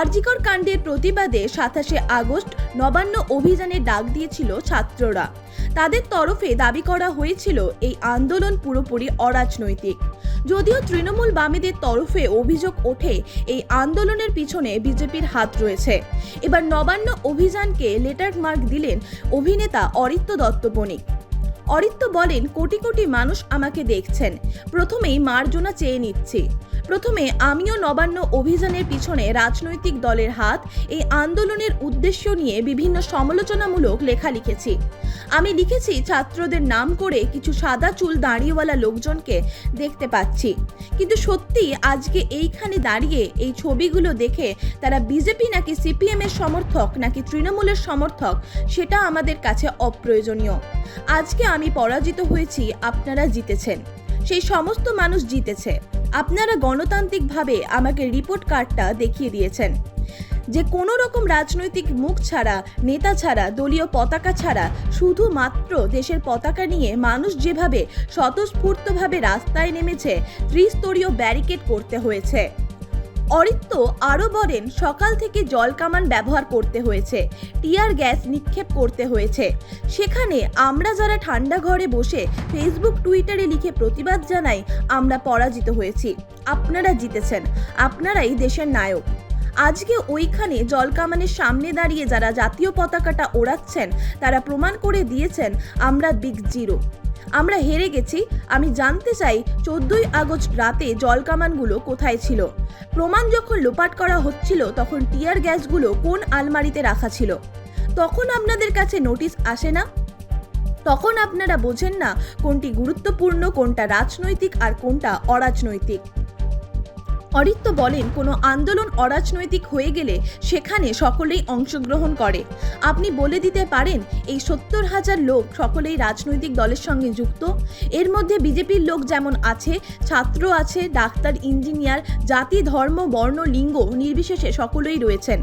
আরজিকর কাণ্ডের প্রতিবাদে সাতাশে আগস্ট নবান্ন অভিযানে ডাক দিয়েছিল ছাত্ররা। তাদের তরফে দাবি করা হয়েছিল, এই আন্দোলন পুরোপুরি অরাজনৈতিক। যদিও তৃণমূল বামেদের তরফে অভিযোগ ওঠে, এই আন্দোলনের পিছনে বিজেপির হাত রয়েছে। এবার নবান্ন অভিযানকে লেটার মার্ক দিলেন অভিনেতা অরিত্য দত্ত বণিক। অরিত্য বলেন, কোটি কোটি মানুষ আমাকে দেখছেন। প্রথমেই মার্জনা চেয়ে নিচ্ছি। প্রথমে আমিও নবান্ন অভিযানের পিছনে রাজনৈতিক দলের হাত, এই আন্দোলনের উদ্দেশ্য নিয়ে বিভিন্ন সমালোচনামূলক লেখা লিখেছি। আমি লিখেছি, ছাত্রদের নাম করে কিছু সাদা চুল দাঁড়িয়েওয়ালা লোকজনকে দেখতে পাচ্ছি। কিন্তু সত্যি আজকে এইখানে দাঁড়িয়ে এই ছবিগুলো দেখে তারা বিজেপি নাকি সিপিএম এর সমর্থক, নাকি তৃণমূলের সমর্থক, সেটা আমাদের কাছে অপ্রয়োজনীয়। আজকে আমি পরাজিত হয়েছি, আপনারা জিতেছেন। সেই সমস্ত মানুষ জিতেছে। আপনারা গণতান্ত্রিকভাবে আমাকে রিপোর্ট কার্ডটা দেখিয়ে দিয়েছেন। যে কোনো রকম রাজনৈতিক মুখ ছাড়া, নেতা ছাড়া, দলীয় পতাকা ছাড়া শুধুমাত্র দেশের পতাকা নিয়ে মানুষ যেভাবে স্বতঃস্ফূর্তভাবে রাস্তায় নেমেছে, ত্রিস্তরীয় ব্যারিকেড করতে হয়েছে। অরিত্য আরও বলেন, সকাল থেকে জল কামান ব্যবহার করতে হয়েছে, টিয়ার গ্যাস নিক্ষেপ করতে হয়েছে। সেখানে আমরা যারা ঠান্ডা ঘরে বসে ফেসবুক, টুইটারে লিখে প্রতিবাদ জানাই, আমরা পরাজিত হয়েছি। আপনারা জিতেছেন। আপনারাই দেশের নায়ক। আজকে ওইখানে জলকামানের সামনে দাঁড়িয়ে যারা জাতীয় পতাকাটা ওড়াচ্ছেন, তারা প্রমাণ করে দিয়েছেন, আমরা বিগ জিরো আমরা হেরে গেছি। আমি জানতে চাই চোদ্দই আগস্ট রাতে জলকামানগুলো কোথায় ছিল? প্রমাণ যখন লোপাট করা হচ্ছিল, তখন টিয়ার গ্যাসগুলো কোন আলমারিতে রাখা ছিল? তখন আপনাদের কাছে নোটিশ আসে না? তখন আপনারা বোঝেন না কোনটি গুরুত্বপূর্ণ, কোনটা রাজনৈতিক আর কোনটা অরাজনৈতিক। অরিত্য বলেন, কোনো আন্দোলন অরাজনৈতিক হয়ে গেলে সেখানে সকলেই অংশগ্রহণ করে। আপনি বলে দিতে পারেন, এই সত্তর হাজার লোক সকলেই রাজনৈতিক দলের সঙ্গে যুক্ত? এর মধ্যে বিজেপির লোক যেমন আছে, ছাত্র আছে, ডাক্তার, ইঞ্জিনিয়ার, জাতি, ধর্ম, বর্ণ, লিঙ্গ নির্বিশেষে সকলেই রয়েছেন।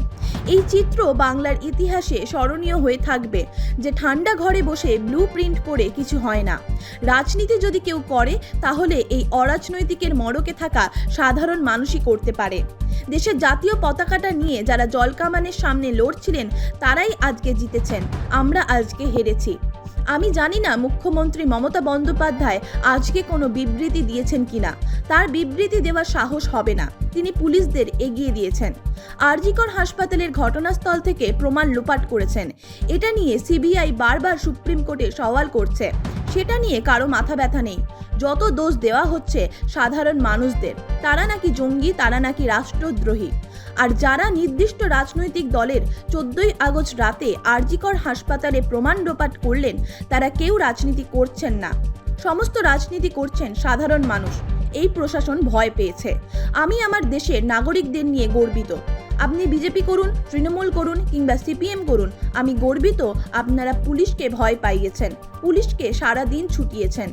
এই চিত্র বাংলার ইতিহাসে স্মরণীয় হয়ে থাকবে যে ঠান্ডা ঘরে বসে ব্লু প্রিন্ট করে কিছু হয় না। রাজনীতি যদি কেউ করে, তাহলে এই অরাজনৈতিকের মড়কে থাকা সাধারণ মানুষই করতে পারে। দেশের জাতীয় পতাকাটা নিয়ে যারা জলকামানের সামনে লড়ছিলেন, তারাই আজকে জিতেছেন। আমরা আজকে হেরেছি। আমি জানি না মুখ্যমন্ত্রী মমতা বন্দ্যোপাধ্যায় আজকে কোনো বিবৃতি দিয়েছেন কিনা। তার বিবৃতি দেওয়ার সাহস হবে না। তিনি পুলিশদের এগিয়ে দিয়েছেন। আরজিকর হাসপাতালের ঘটনাস্থল থেকে প্রমাণ লোপাট করেছেন। এটা নিয়ে সিবিআই বারবার সুপ্রিম কোর্টে সওয়াল করছে। সেটা নিয়ে কারও মাথা ব্যথা নেই। যত দোষ দেওয়া হচ্ছে সাধারণ মানুষদের, তারা নাকি জঙ্গি, তারা নাকি রাষ্ট্রদ্রোহী। আর যারা নির্দিষ্ট রাজনৈতিক দলের চোদ্দই আগস্ট রাতে আরজিকর হাসপাতালে প্রমাণ লোপাট করলেন, তারা কেউ রাজনীতি করছেন না। সমস্ত রাজনীতি করছেন সাধারণ মানুষ। এই প্রশাসন ভয় পেয়েছে। আমি আমার দেশের নাগরিকদের নিয়ে গর্বিত। আপনি বিজেপি করুন, তৃণমূল করুন কিংবা সিপিএম করুন, আমি গর্বিত আপনারা পুলিশকে ভয় পাইয়েছেন। পুলিশকে সারা দিন ছুটিয়েছেন।